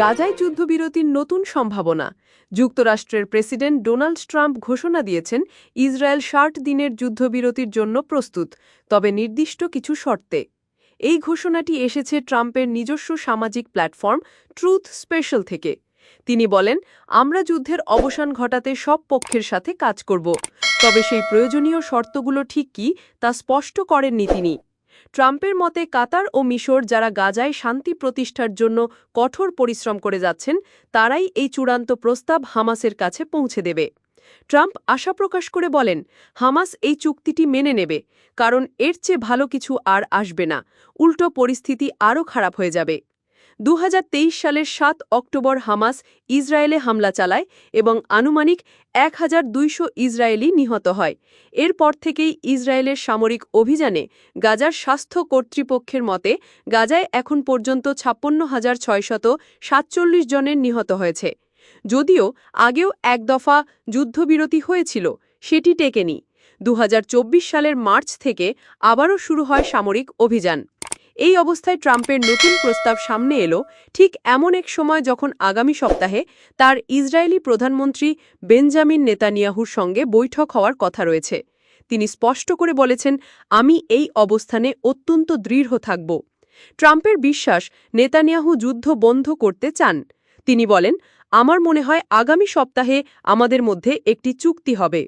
গাজায় যুদ্ধবিরতির নতুন সম্ভাবনা। যুক্তরাষ্ট্রের প্রেসিডেন্ট ডোনাল্ড ট্রাম্প ঘোষণা দিয়েছেন, ইসরায়েল ষাট দিনের যুদ্ধবিরতির জন্য প্রস্তুত, তবে নির্দিষ্ট কিছু শর্তে। এই ঘোষণাটি এসেছে ট্রাম্পের নিজস্ব সামাজিক প্ল্যাটফর্ম ট্রুথ স্পেশাল থেকে। তিনি বলেন, আমরা যুদ্ধের অবসান ঘটাতে সব পক্ষের সাথে কাজ করব, তবে সেই প্রয়োজনীয় শর্তগুলো ঠিক কি তা স্পষ্ট করেননি তিনি। ট্রাম্পের মতে কাতার ও মিশর যারা গাজায় শান্তি প্রতিষ্ঠার জন্য কঠোর পরিশ্রম করে যাচ্ছেন, তারাই এই চূড়ান্ত প্রস্তাব হামাসের কাছে পৌঁছে দেবে। ট্রাম্প আশা প্রকাশ করে বলেন, হামাস এই চুক্তিটি মেনে নেবে, কারণ এর চেয়ে ভালো কিছু আর আসবে না, উল্টো পরিস্থিতি আরও খারাপ হয়ে যাবে। দু হাজার তেইশ সালের সাত অক্টোবর হামাস ইসরায়েলে হামলা চালায় এবং আনুমানিক এক হাজার দুইশো ইসরায়েলি নিহত হয়। এরপর থেকেই ইসরায়েলের সামরিক অভিযানে গাজার স্বাস্থ্য কর্তৃপক্ষের মতে, গাজায় এখন পর্যন্ত ছাপ্পান্ন হাজার ছয়শত সাতচল্লিশ জনের নিহত হয়েছে। যদিও আগেও এক দফা যুদ্ধবিরতি হয়েছিল, সেটি টেকেনি। দু হাজার চব্বিশ সালের মার্চ থেকে আবারও শুরু হয় সামরিক অভিযান। এই অবস্থায় ট্রাম্পের নতুন প্রস্তাব সামনে এলো ঠিক এমন এক সময় যখন আগামী সপ্তাহে তার ইসরায়েলি প্রধানমন্ত্রী বেঞ্জামিন নেতানিয়াহুর সঙ্গে বৈঠক হওয়ার কথা রয়েছে। তিনি স্পষ্ট করে বলেছেন, আমি এই অবস্থানে অত্যন্ত দৃঢ় থাকব। ট্রাম্পের বিশ্বাস, নেতানিয়াহু যুদ্ধ বন্ধ করতে চান। তিনি বলেন, আমার মনে হয় আগামী সপ্তাহে আমাদের মধ্যে একটি চুক্তি হবে।